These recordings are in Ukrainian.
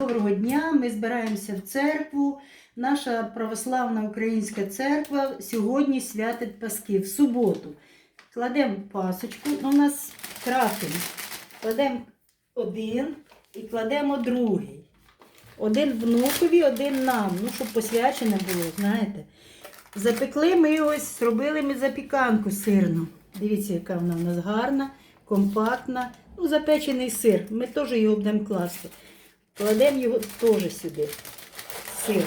Доброго дня! Ми збираємося в церкву. Наша православна українська церква сьогодні святить Паски в суботу. Кладемо пасочку, ну, у нас крафтимо. Кладемо один і кладемо другий. Один внукові, один нам, ну, щоб посвячене було, знаєте. Запекли ми ось, зробили ми запіканку сирну. Дивіться, яка вона в нас гарна, компактна. Ну, запечений сир. Ми теж його будемо класти. Кладемо його теж сюди. Сир.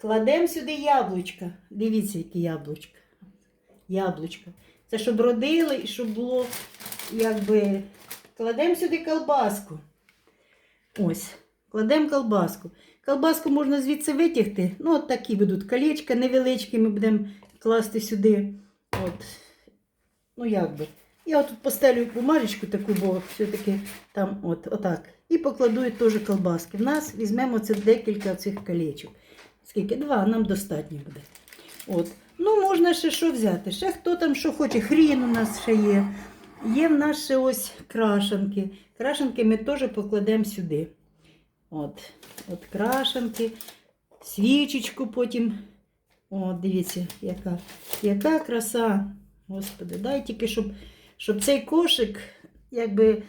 Кладемо сюди яблучка. Дивіться, які яблучка. Яблучка. Це щоб родили і щоб було, якби. Кладемо сюди колбаску. Ось. Кладемо колбаску. Колбаску можна звідси витягти. Ну, от такі будуть колечка невеличкі, ми будемо класти сюди. От. Ну, як би. Я отут постелю бумажечку таку, бо все-таки там от, отак. І покладу теж колбаски. В нас візьмемо це декілька цих колечок. Скільки? Два, нам достатньо буде. От. Ну, можна ще що взяти. Ще хто там що хоче. Хрін у нас ще є. Є в нас ще ось крашенки. Крашенки ми теж покладемо сюди. От, от крашенки, свічечку потім. О, дивіться, яка, яка краса. Господи, дай тільки, щоб, щоб цей кошик якби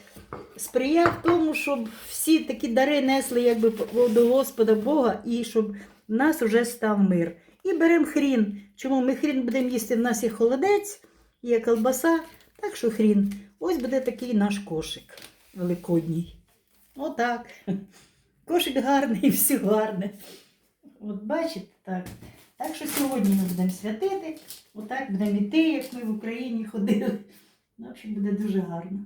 сприяв тому, щоб всі такі дари несли якби, до Господа Бога і щоб в нас вже став мир. І беремо хрін. Чому ми хрін будемо їсти? В нас є холодець, є колбаса, так що хрін. Ось буде такий наш кошик великодній. Отак. Кошик гарний, все гарне. От бачите, так. Так що сьогодні ми будемо святити, отак будемо йти, як ми в Україні ходили. Ну, в общем, буде дуже гарно.